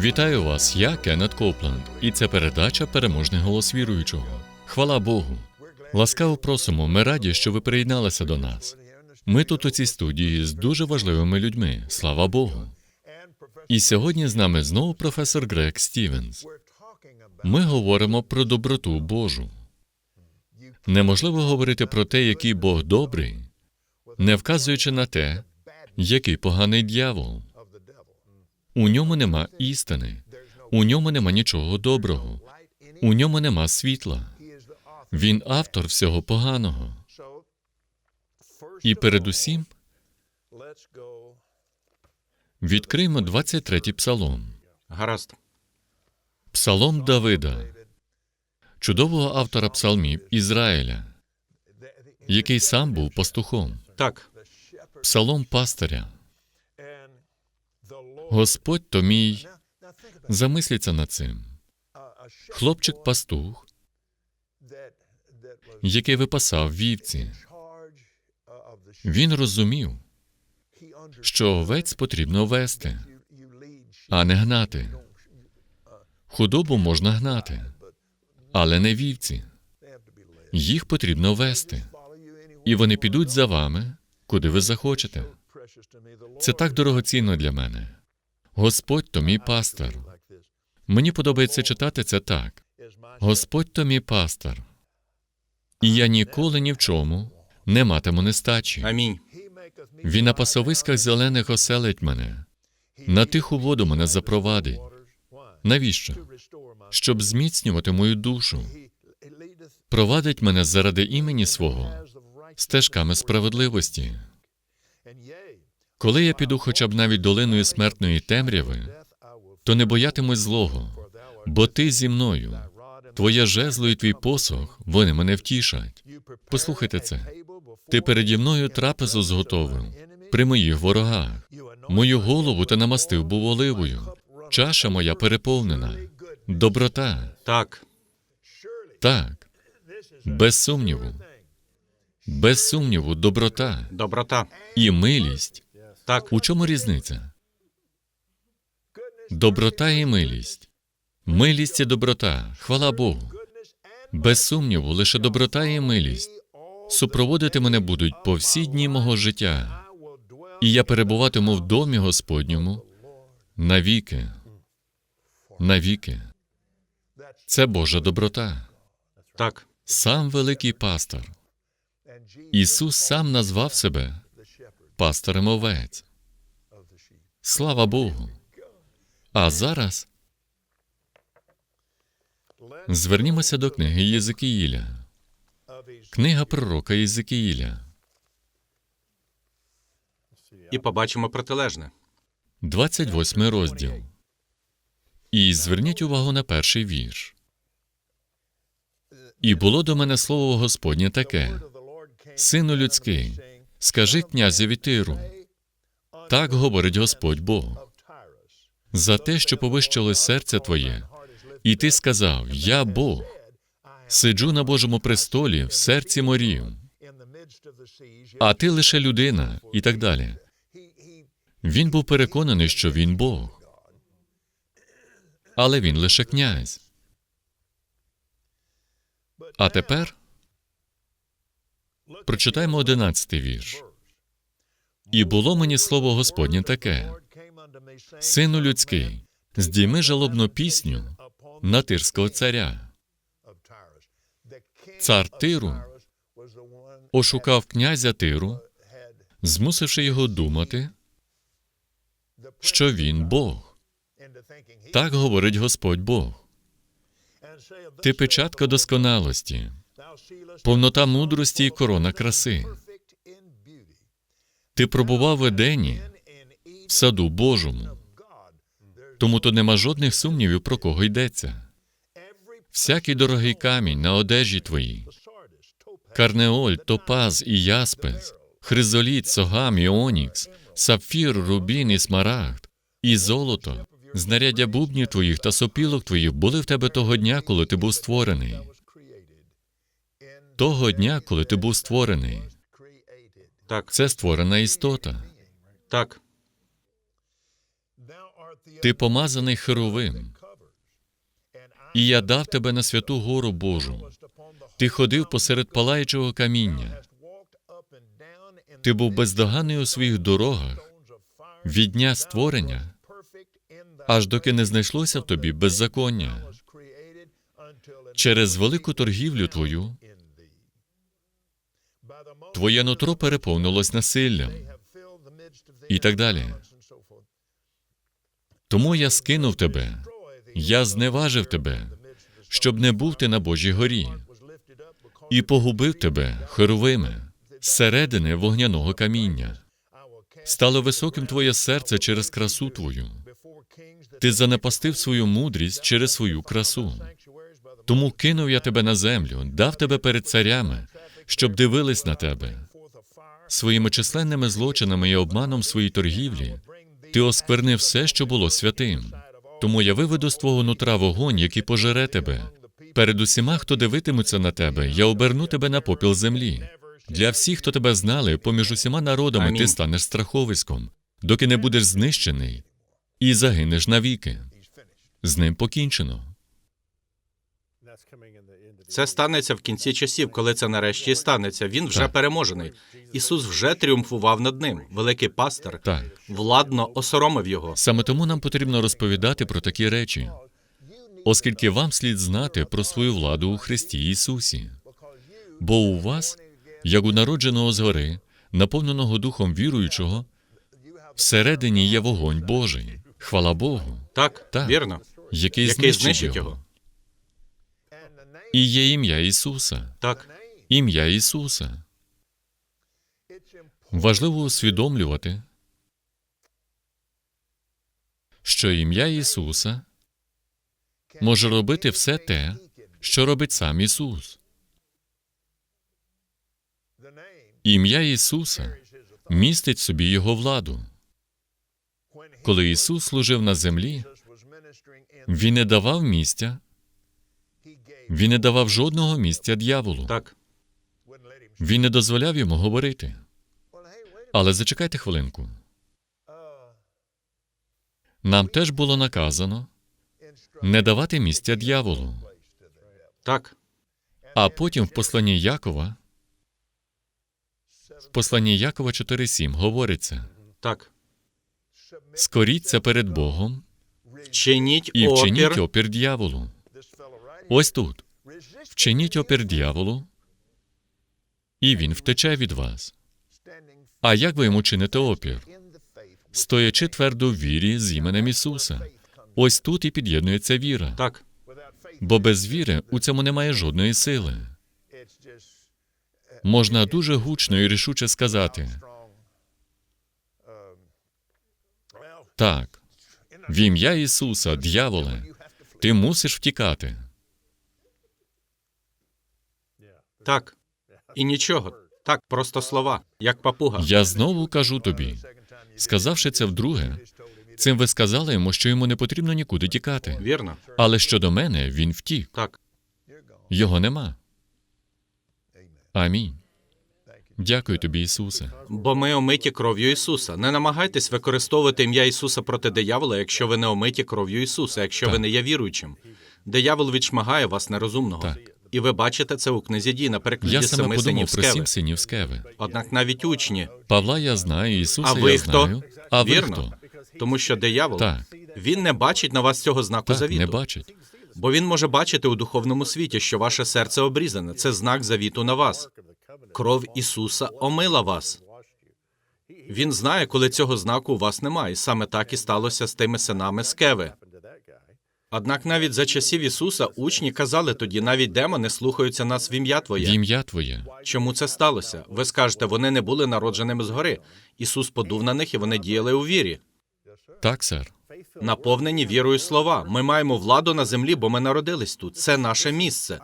Вітаю вас, я Кеннет Копланд, і це передача Переможний голос віруючого. Хвала Богу! Ласкаво просимо, ми раді, що ви приєдналися до нас. Ми тут у цій студії з дуже важливими людьми. Слава Богу! І сьогодні з нами знову професор Грег Стівенс. Ми говоримо про доброту Божу. Неможливо говорити про те, який Бог добрий, не вказуючи на те, який поганий дьявол. У ньому нема істини, у ньому нема нічого доброго, у ньому нема світла. Він автор всього поганого. І передусім відкриємо 23-й псалом. Гаразд. Псалом Давида, чудового автора псалмів Ізраїля, який сам був пастухом. Так, Псалом пастиря. Господь то мій. Замисліться над цим. Хлопчик-пастух, який випасав вівці. Він розумів, що овець потрібно вести, а не гнати. Худобу можна гнати, але не вівці. Їх потрібно вести, і вони підуть за вами, куди ви захочете. Це так дорогоцінно для мене. Господь то мій пастор. Мені подобається читати це так. Господь то мій пастор. І я ніколи ні в чому не матиму нестачі. амінь. Він на пасовиськах зелених оселить мене, на тиху воду мене запровадить. Навіщо? Щоб зміцнювати мою душу, провадить мене заради імені свого стежками справедливості. Коли я піду хоча б навіть долиною смертної темряви, то не боятимусь злого, бо ти зі мною. Твоє жезло і твій посох, вони мене втішать. Послухайте це. Ти переді мною трапезу зготовив при моїх ворогах. Мою голову ти намастив був оливою. Чаша моя переповнена. Доброта. Так, Так. Без сумніву. Без сумніву, доброта доброта. і милість. Так, У чому різниця? Доброта і милість. Милість і доброта. Хвала Богу. Без сумніву, лише доброта і милість супроводити мене будуть по всі дні мого життя, і я перебуватиму в домі Господньому навіки. Навіки. Це Божа доброта. так, Сам великий пастор. Ісус сам назвав себе пастором овець. Слава Богу. А зараз звернімося до книги Єзикіїля. Книга пророка Єзикіїля, і побачимо протилежне. 28 розділ. І зверніть увагу на перший вірш. І було до мене слово Господнє таке: Сину людський, скажи князеві Тиру, так говорить Господь Бог, за те, що повищилось серце твоє, і ти сказав: Я Бог, Сиджу на Божому престолі в серці морів, а ти лише людина, і так далі. Він був переконаний, що він Бог. Але він лише князь. А тепер прочитаємо одинадцятий вірш. І було мені слово Господнє таке: Сину людський, здійми жалобну пісню на тирського царя. Цар Тиру ошукав князя Тиру, змусивши його думати, що він Бог. Так говорить Господь Бог. Ти печатка досконалості, повнота мудрості і корона краси. Ти пробував в Едені, в саду Божому. Тому то нема жодних сумнівів, про кого йдеться. Всякий дорогий камінь на одежі твоїй, карнеоль, топаз і яспес, хризоліт, согам і онікс, сапфір, рубін і смарагд, і золото, знаряддя бубнів твоїх та сопілок твоїх були в тебе того дня, коли ти був створений. Того дня, коли ти був створений. Так, Це створена істота. так, Ти помазаний херовим, і я дав тебе на святу гору Божу. Ти ходив посеред палаючого каміння. Ти був бездоганний у своїх дорогах від дня створення, аж доки не знайшлося в тобі беззаконня. Через велику торгівлю твою твоє нутро переповнилось насиллям і так далі. Тому я скинув тебе, я зневажив тебе, щоб не був ти на Божій горі, і погубив тебе херовими, зсередини вогняного каміння. Стало високим твоє серце через красу твою. Ти занепастив свою мудрість через свою красу. Тому кинув я тебе на землю, дав тебе перед царями, щоб дивились на тебе. Своїми численними злочинами і обманом своїй торгівлі ти осквернив все, що було святим. Тому я виведу з твого нутра вогонь, який пожере тебе. Перед усіма, хто дивитимуться на тебе, я оберну тебе на попіл землі. Для всіх, хто тебе знали, поміж усіма народами ти станеш страховиськом, доки не будеш знищений і загинеш навіки. З ним покінчено. Це станеться в кінці часів, коли це нарешті станеться. Він вже Так. переможений. Ісус вже тріумфував над ним. Великий пастир Так. владно осоромив його. Саме тому нам потрібно розповідати про такі речі, оскільки вам слід знати про свою владу у Христі Ісусі. Бо у вас, як у народженого згори, наповненого духом віруючого, всередині є вогонь Божий. Хвала Богу, Так, Так. вірно. який, Який знищить його. його. І є ім'я Ісуса. Так, Ім'я Ісуса. Важливо усвідомлювати, що ім'я Ісуса може робити все те, що робить сам Ісус. Ім'я Ісуса містить в собі Його владу. Коли Ісус служив на землі, Він не давав місця, Він не давав жодного місця дьяволу. так, Він не дозволяв йому говорити. Але зачекайте хвилинку. Нам теж було наказано не давати місця дьяволу. так, А потім в посланні Якова, в посланні Якова 4.7 говориться: так. скоріться перед Богом Вчиніть і вчиніть опір. опір дьяволу. Ось тут. Вчиніть опір дьяволу, і він втече від вас. А як ви йому чините опір? Стоячи твердо в вірі з іменем Ісуса. Ось тут і під'єднується віра. Так, Бо без віри у цьому немає жодної сили. Можна дуже гучно і рішуче сказати: так, в ім'я Ісуса, дьяволе, ти мусиш втікати. Так. І нічого. Так, просто слова, як папуга. Я знову кажу тобі, сказавши це вдруге, цим ви сказали йому, що йому не потрібно нікуди тікати. Вірно? Але щодо мене він втік. Так, Його нема. Амінь. Дякую тобі, Ісусе. Бо ми омиті кров'ю Ісуса. Не намагайтесь використовувати ім'я Ісуса проти диявола, якщо ви не омиті кров'ю Ісуса, якщо ви не є віруючим. Диявол відшмагає вас нерозумного. Так. І ви бачите це у книзі дій на перекладі Я саме семи подумав синів про Скеви. сім синів Скеви. Однак навіть учні, Павла я знаю, Ісуса а ви я хто? знаю. А ви Вірно. хто? Тому що диявол Так, він не бачить на вас цього знаку так, завіту. не бачить. Бо він може бачити у духовному світі, що ваше серце обрізане. Це знак завіту на вас. Кров Ісуса омила вас. Він знає, коли цього знаку у вас немає. І саме так і сталося з тими синами Скеви. Однак навіть за часів Ісуса учні казали тоді, навіть демони слухаються нас в ім'я В Твоє. ім'я Твоє. Чому це сталося? Ви скажете, вони не були народженими згори. Ісус подув на них, і вони діяли у вірі. Так, сер. Наповнені вірою слова. Ми маємо владу на землі, бо ми народились тут. Це наше місце.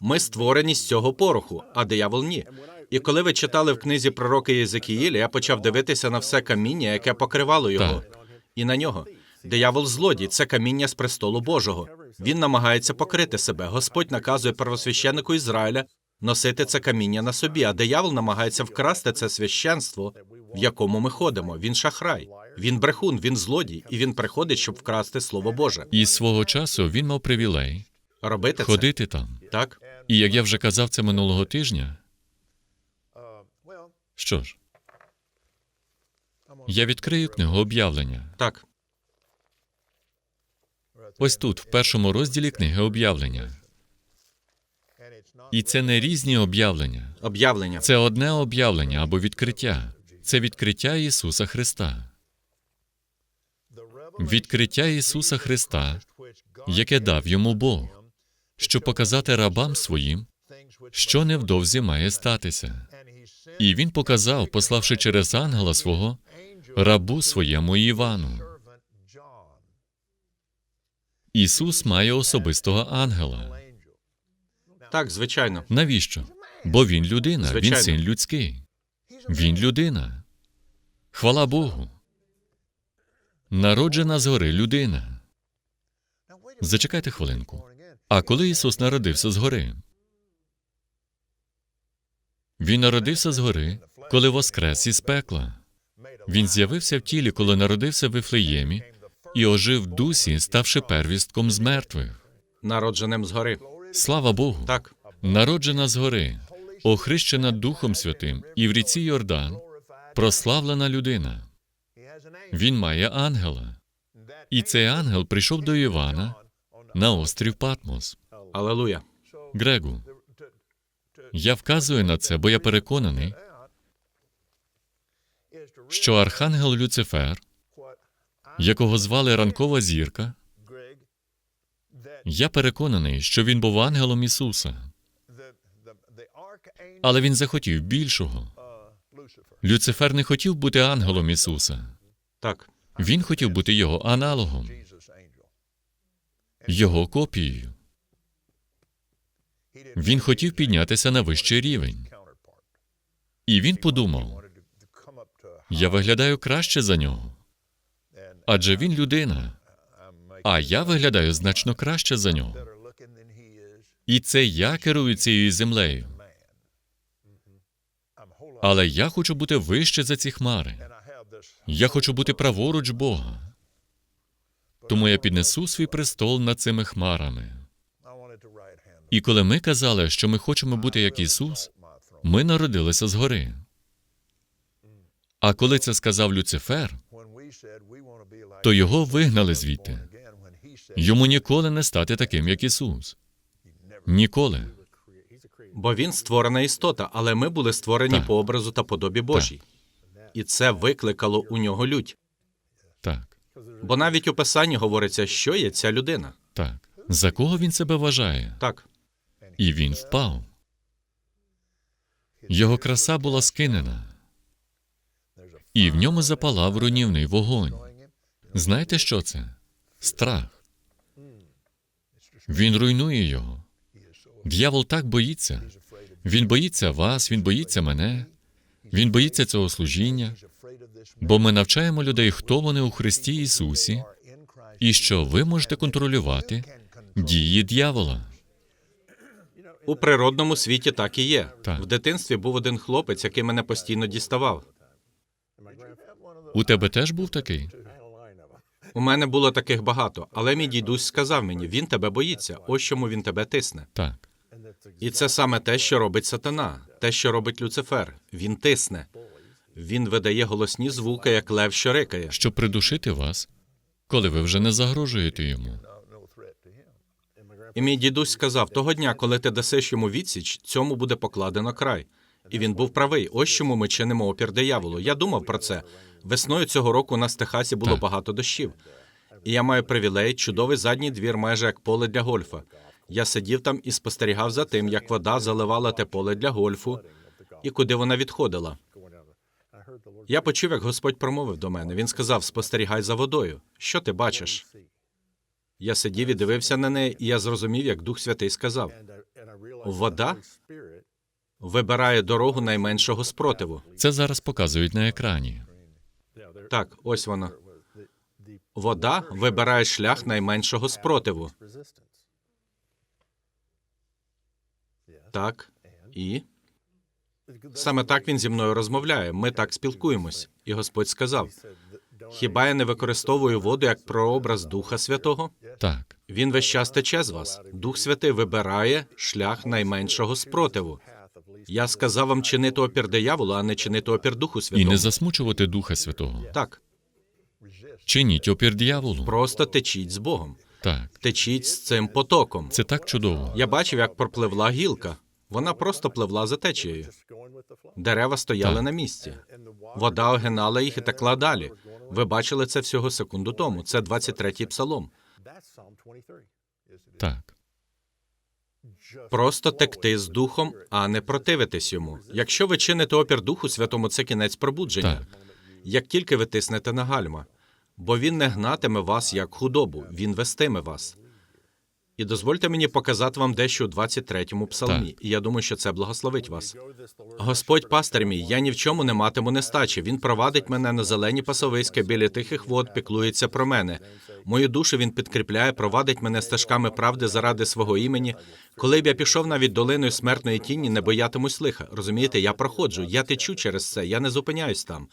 Ми створені з цього пороху, а диявол ні. І коли ви читали в книзі пророка Єзекіїля, я почав дивитися на все каміння, яке покривало його, Так. і на нього. Диявол злодій, це каміння з престолу Божого. Він намагається покрити себе. Господь наказує первосвященнику Ізраїля носити це каміння на собі, а диявол намагається вкрасти це священство, в якому ми ходимо. Він шахрай, він брехун, він злодій, і він приходить, щоб вкрасти слово Боже. І свого часу він мав привілей Робити ходити там. так. І як я вже казав це минулого тижня, що ж, я відкрию книгу об'явлення. Так, Ось тут, в першому розділі книги об'явлення. І це не різні об'явлення. об'явлення. Це одне об'явлення або відкриття. Це відкриття Ісуса Христа. Відкриття Ісуса Христа, яке дав йому Бог, щоб показати рабам своїм, що невдовзі має статися. І він показав, пославши через ангела свого рабу своєму Івану. Ісус має особистого ангела. Так, звичайно. Навіщо? Бо він людина, Звичайно. він син людський. Він людина. Хвала Богу. Народжена згори людина. Зачекайте хвилинку. А коли Ісус народився згори? Він народився згори, коли воскрес із пекла. Він з'явився в тілі, коли народився в Вифлеємі, і ожив дусі, ставши первістком з мертвих. Народженим згори. Слава Богу! Так, Народжена згори, охрещена Духом Святим і в ріці Йордан, прославлена людина. Він має ангела. І цей ангел прийшов до Івана на острів Патмос. алелуя. Грегу, я вказую на це, бо я переконаний, що архангел Люцифер, якого звали ранкова зірка, я переконаний, що він був ангелом Ісуса, але він захотів більшого. Люцифер не хотів бути ангелом Ісуса. Так, Він хотів бути його аналогом, його копією. Він хотів піднятися на вищий рівень. І він подумав: я виглядаю краще за нього, адже він людина, а я виглядаю значно краще за нього. І це я керую цією землею. Але я хочу бути вище за ці хмари. Я хочу бути праворуч Бога. Тому я піднесу свій престол над цими хмарами. І коли ми казали, що ми хочемо бути як Ісус, ми народилися згори. А коли це сказав Люцифер, то його вигнали звідти. Йому ніколи не стати таким, як Ісус. Ніколи. бо він створена істота, але ми були створені Так. по образу та подобі Божій. І це викликало у нього лють. Так, Бо навіть у писанні говориться, що є ця людина. так. За кого він себе вважає? Так, І він впав. Його краса була скинена, і в ньому запалав руйнівний вогонь. Знаєте, що це? Страх. Він руйнує його. Д'явол так боїться. Він боїться вас, він боїться мене, він боїться цього служіння, бо ми навчаємо людей, хто вони у Христі Ісусі, і що ви можете контролювати дії д'явола. У природному світі так і є. Так. В дитинстві був один хлопець, який мене постійно діставав. У тебе теж був такий? У мене було таких багато, але мій дідусь сказав мені: він тебе боїться, ось чому він тебе тисне. Так. І це саме те, що робить сатана, те, що робить Люцифер. Він тисне. Він видає голосні звуки, як лев, що рикає. Щоб придушити вас, коли ви вже не загрожуєте йому. І мій дідусь сказав: того дня, коли ти дасиш йому відсіч, цьому буде покладено край. І він був правий. Ось чому ми чинимо опір дияволу. Я думав про це. Весною цього року у нас в Техасі було Так. багато дощів. І я маю привілей, чудовий задній двір, майже як поле для гольфа. Я сидів там і спостерігав за тим, як вода заливала те поле для гольфу і куди вона відходила. Я почув, як Господь промовив до мене. Він сказав: спостерігай за водою. Що ти бачиш? Я сидів і дивився на неї, і я зрозумів, як Дух Святий сказав: вода вибирає дорогу найменшого спротиву. Це зараз показують на екрані. Так, ось воно. Вода вибирає шлях найменшого спротиву. Так, і саме так він зі мною розмовляє. Ми так спілкуємось. І Господь сказав: Хіба я не використовую воду як прообраз Духа Святого? Так. Він весь час тече з вас. Дух Святий вибирає шлях найменшого спротиву. Я сказав вам чинити опір дияволу, а не чинити опір Духу Святого. І не засмучувати Духа Святого. Так, Чиніть опір дьяволу. просто течіть з Богом, Так. течіть з цим потоком. Це так чудово. Я бачив, як пропливла гілка. Вона просто пливла за течією. Дерева стояли Так. на місці. Вода огинала їх і текла далі. Ви бачили це всього секунду тому. Це 23-й псалом. Так. Просто текти з духом, а не противитись йому. Якщо ви чините опір Духу Святому, це кінець пробудження. Так. Як тільки ви тиснете на гальма, бо він не гнатиме вас як худобу, він вестиме вас. І дозвольте мені показати вам дещо у 23-му псалмі, і я думаю, що це благословить вас. Господь пастир мій, я ні в чому не матиму нестачі. Він провадить мене на зелені пасовиська біля тихих вод, піклується про мене. Мою душу він підкріпляє, провадить мене стежками правди заради свого імені. Коли б я пішов навіть долиною смертної тіні, не боятимусь лиха. Розумієте, я проходжу, я течу через це, я не зупиняюсь там.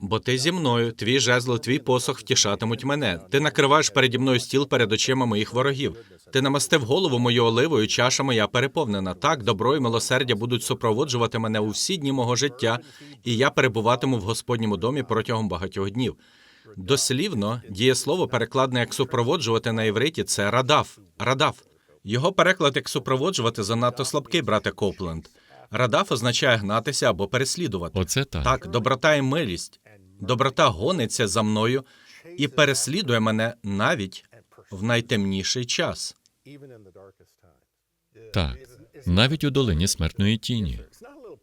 Бо ти зі мною, твій жезл, твій посох втішатимуть мене. Ти накриваєш переді мною стіл перед очима моїх ворогів. Ти намастив голову мою оливою, чаша моя переповнена. Так, добро і милосердя будуть супроводжувати мене у всі дні мого життя, і я перебуватиму в Господньому домі протягом багатьох днів. Дослівно, дієслово, перекладне як супроводжувати на івриті, це радав. Радав. Його переклад як супроводжувати занадто слабкий, брате Копленд. Радав означає гнатися або переслідувати. Оце так. Так, доброта і милість. Доброта гониться за мною і переслідує мене навіть в найтемніший час. Так. Навіть у долині смертної тіні.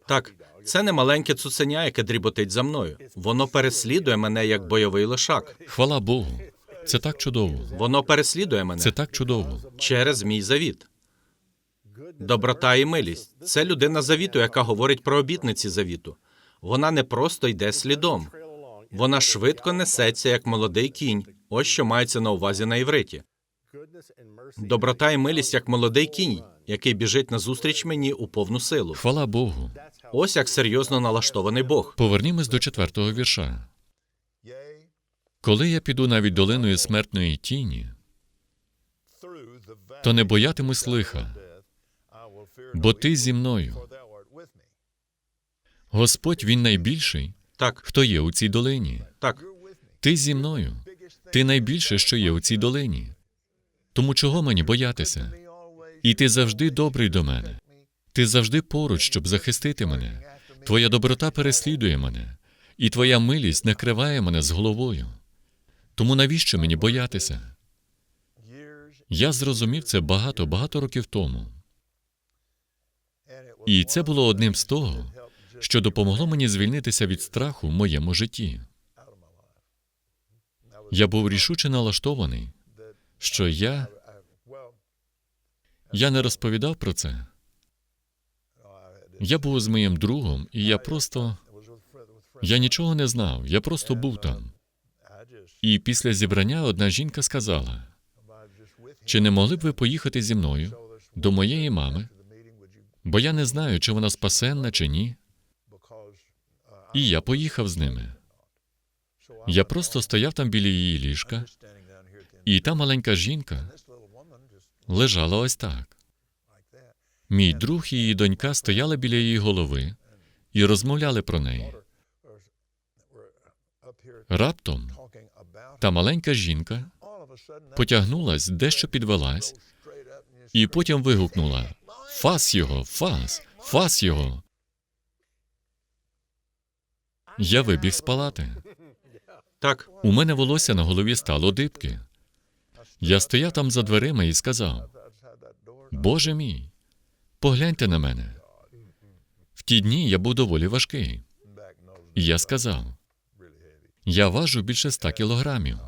Так, це не маленьке цуценя, яке дріботить за мною. Воно переслідує мене як бойовий лошак. Хвала Богу. Це так чудово. Воно переслідує мене Це так чудово. через мій завіт. Доброта і милість це людина завіту, яка говорить про обітниці завіту. Вона не просто йде слідом, вона швидко несеться, як молодий кінь. Ось що мається на увазі на івриті. Доброта і милість, як молодий кінь, який біжить назустріч мені у повну силу. Хвала Богу. Ось як серйозно налаштований Бог. Повернімось до четвертого вірша. Коли я піду навіть долиною смертної тіні, то не боятимусь лиха, бо ти зі мною. Господь він найбільший, Так, хто є у цій долині. так, Ти зі мною. Ти найбільше, що є у цій долині. Тому чого мені боятися? І ти завжди добрий до мене. Ти завжди поруч, щоб захистити мене. Твоя доброта переслідує мене, і твоя милість накриває мене з головою. Тому навіщо мені боятися? Я зрозумів це багато, багато років тому. І це було одним з того, що допомогло мені звільнитися від страху в моєму житті. Я був рішуче налаштований, що я, я не розповідав про це. Я був з моїм другом, і я просто я нічого не знав, я просто був там. І після зібрання одна жінка сказала: чи не могли б ви поїхати зі мною до моєї мами бо я не знаю, чи вона спасенна чи ні. І я поїхав з ними. Я просто стояв там біля її ліжка, і та маленька жінка лежала ось так. Мій друг і її донька стояли біля її голови і розмовляли про неї. Раптом та маленька жінка потягнулась, дещо підвелась, і потім вигукнула: Фас його, фас, фас його. Я вибіг з палати. Так, У мене волосся на голові стало дибки. Я стояв там за дверима і сказав: Боже мій, погляньте на мене. В ті дні я був доволі важкий. І я сказав: Я важу більше ста кілограмів.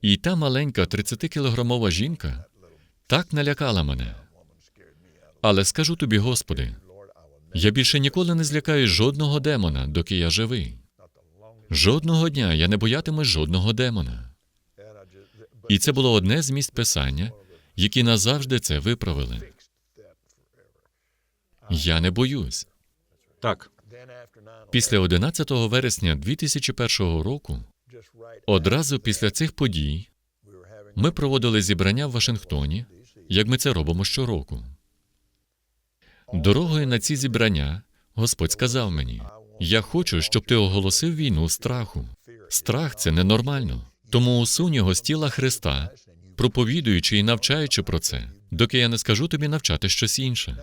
І та маленька 30-кілограмова жінка так налякала мене. Але скажу тобі, Господи, я більше ніколи не злякаю жодного демона, доки я живий. Жодного дня я не боятимусь жодного демона. І це було одне з місць писання, які назавжди це виправили. Я не боюсь. так. Після 11 вересня 2001 року, одразу після цих подій, ми проводили зібрання в Вашингтоні, як ми це робимо щороку. Дорогою на ці зібрання Господь сказав мені: Я хочу, щоб ти оголосив війну страху. Страх це ненормально. Тому усунь його з тіла Христа, проповідуючи і навчаючи про це, доки я не скажу тобі навчати щось інше.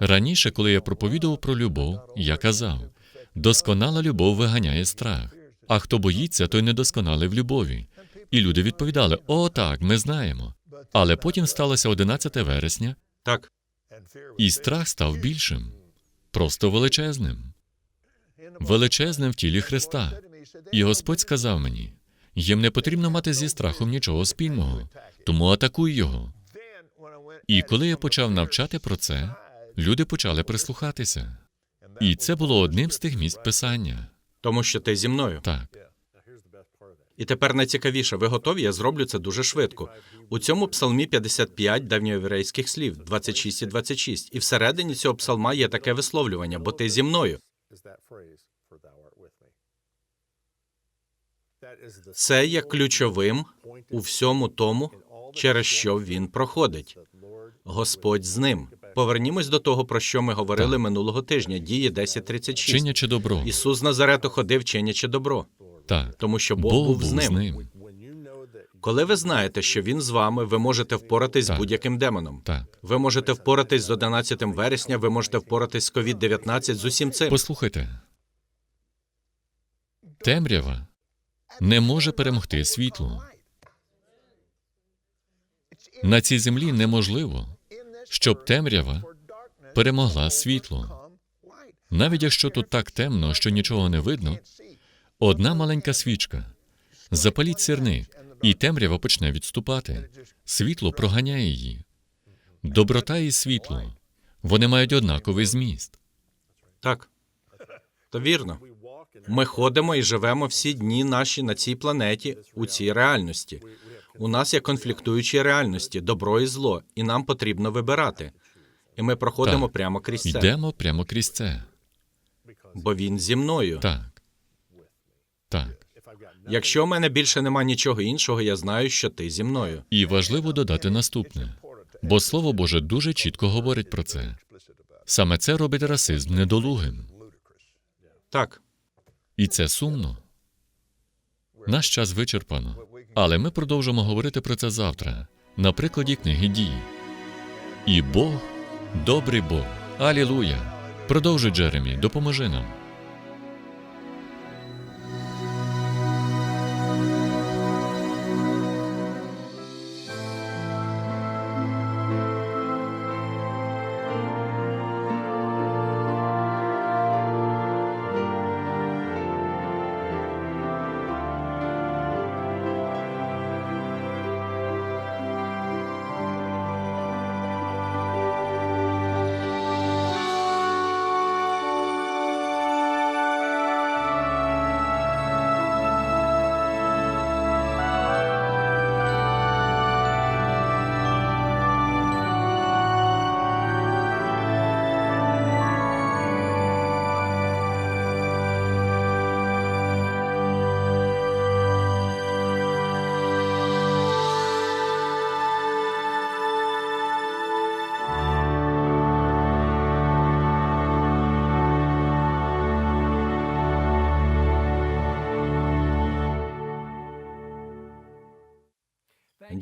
Раніше, коли я проповідував про любов, я казав: досконала любов виганяє страх. А хто боїться, той недосконалий в любові. І люди відповідали: О, так, ми знаємо. Але потім сталося 11 вересня, Так, і страх став більшим, просто величезним, величезним в тілі Христа. І Господь сказав мені: їм не потрібно мати зі страхом нічого спільного, тому атакуй його. І коли я почав навчати про це, люди почали прислухатися. І це було одним з тих місць писання. тому що ти зі мною. Так, І тепер найцікавіше, ви готові? Я зроблю це дуже швидко. У цьому псалмі 55 давньоєврейських слів, 26 і 26. І всередині цього псалма є таке висловлювання, бо ти зі мною. Це є ключовим у всьому тому, через що він проходить. Господь з ним. Повернімось до того, про що ми говорили Так. минулого тижня. Дії 10.36. чинячи добро. Ісус Назарету ходив, чинячи добро, Так, тому що Бог, Бог був з ним. З ним. Коли ви знаєте, що він з вами, ви можете впоратись з будь-яким демоном. Так. Ви можете впоратись з 11 вересня, ви можете впоратись з COVID-19, з усім цим. Послухайте. Темрява не може перемогти світло. На цій землі неможливо, щоб темрява перемогла світло. Навіть якщо тут так темно, що нічого не видно, одна маленька свічка. Запаліть сірник, і темрява почне відступати. Світло проганяє її. Доброта і світло вони мають однаковий зміст. Так. То вірно. Ми ходимо і живемо всі дні наші на цій планеті у цій реальності. У нас є конфліктуючі реальності, добро і зло, і нам потрібно вибирати. І ми проходимо Так. прямо крізь це, Йдемо прямо крізь це. бо він зі мною. Так. Так. Якщо в мене більше нема нічого іншого, я знаю, що ти зі мною. І важливо додати наступне, бо Слово Боже дуже чітко говорить про це. Саме це робить расизм недолугим. Так, І це сумно. Наш час вичерпано. Але ми продовжимо говорити про це завтра, на прикладі книги дії. І Бог, добрий Бог. Алілуя! Продовжуй, Джеремі, допоможи нам.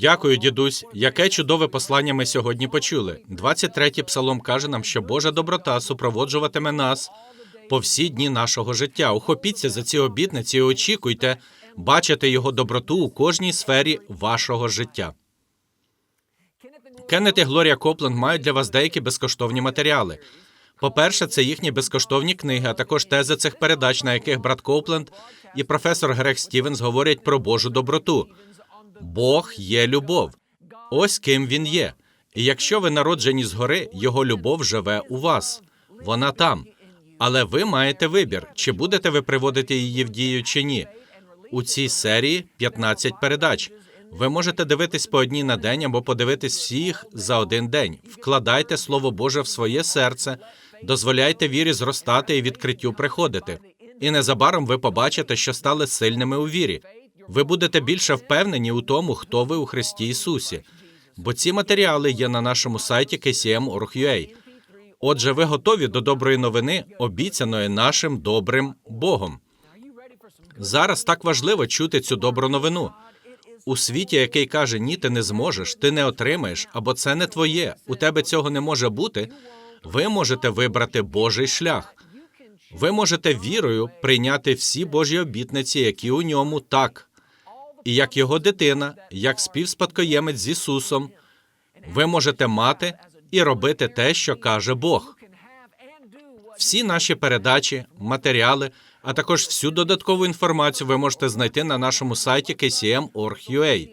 Дякую, дідусь. Яке чудове послання ми сьогодні почули. 23-й псалом каже нам, що Божа доброта супроводжуватиме нас по всі дні нашого життя. Ухопіться за ці обітниці і очікуйте бачити його доброту у кожній сфері вашого життя. Кеннет і Глорія Копленд мають для вас деякі безкоштовні матеріали. По-перше, це їхні безкоштовні книги, а також тези цих передач, на яких брат Копленд і професор Грег Стівенс говорять про Божу доброту. Бог є любов. Ось ким він є. І якщо ви народжені згори, його любов живе у вас. Вона там. Але ви маєте вибір, чи будете ви приводити її в дію чи ні. У цій серії 15 передач. Ви можете дивитись по одній на день або подивитись всіх за один день. Вкладайте Слово Боже в своє серце, дозволяйте вірі зростати і відкриттю приходити. І незабаром ви побачите, що стали сильними у вірі. Ви будете більше впевнені у тому, хто ви у Христі Ісусі. Бо ці матеріали є на нашому сайті kcm.org.ua. Отже, ви готові до доброї новини, обіцяної нашим добрим Богом. Зараз так важливо чути цю добру новину. У світі, який каже, ні, ти не зможеш, ти не отримаєш, або це не твоє, у тебе цього не може бути. Ви можете вибрати Божий шлях. Ви можете вірою прийняти всі Божі обітниці, які у ньому так. І як його дитина, як співспадкоємець з Ісусом, ви можете мати і робити те, що каже Бог. Всі наші передачі, матеріали, а також всю додаткову інформацію ви можете знайти на нашому сайті kcm.org.ua.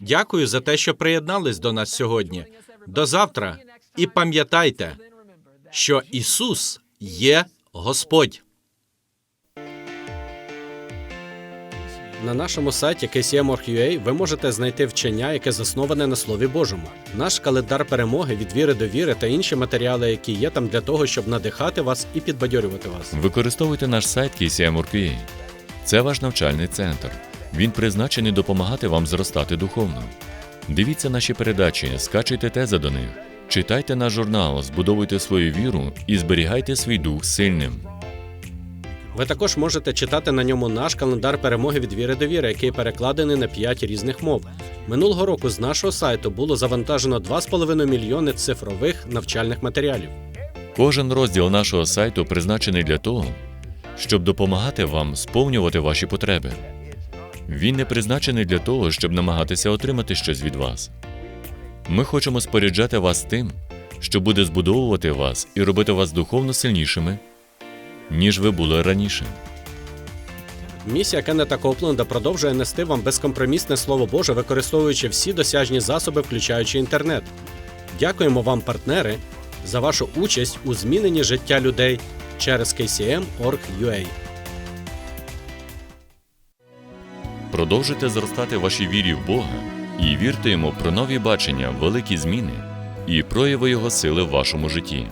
Дякую за те, що приєднались до нас сьогодні. До завтра. І пам'ятайте, що Ісус є Господь. На нашому сайті KCM.org.ua ви можете знайти вчення, яке засноване на Слові Божому, наш календар перемоги від віри до віри та інші матеріали, які є там для того, щоб надихати вас і підбадьорювати вас. Використовуйте наш сайт KCM.org.ua. Це ваш навчальний центр. Він призначений допомагати вам зростати духовно. Дивіться наші передачі, скачуйте тези до них, читайте наш журнал, збудовуйте свою віру і зберігайте свій дух сильним. Ви також можете читати на ньому наш календар перемоги від віри до віри, який перекладений на 5 різних мов. Минулого року з нашого сайту було завантажено 2,5 мільйони цифрових навчальних матеріалів. Кожен розділ нашого сайту призначений для того, щоб допомагати вам сповнювати ваші потреби. Він не призначений для того, щоб намагатися отримати щось від вас. Ми хочемо споряджати вас тим, що буде збудовувати вас і робити вас духовно сильнішими, ніж ви були раніше. Місія Кеннета Копленда продовжує нести вам безкомпромісне слово Боже, використовуючи всі досяжні засоби, включаючи інтернет. Дякуємо вам, партнери, за вашу участь у зміненні життя людей через KCM.org.ua. Продовжуйте зростати вашій вірі в Бога і вірте йому про нові бачення, великі зміни і прояви Його сили в вашому житті.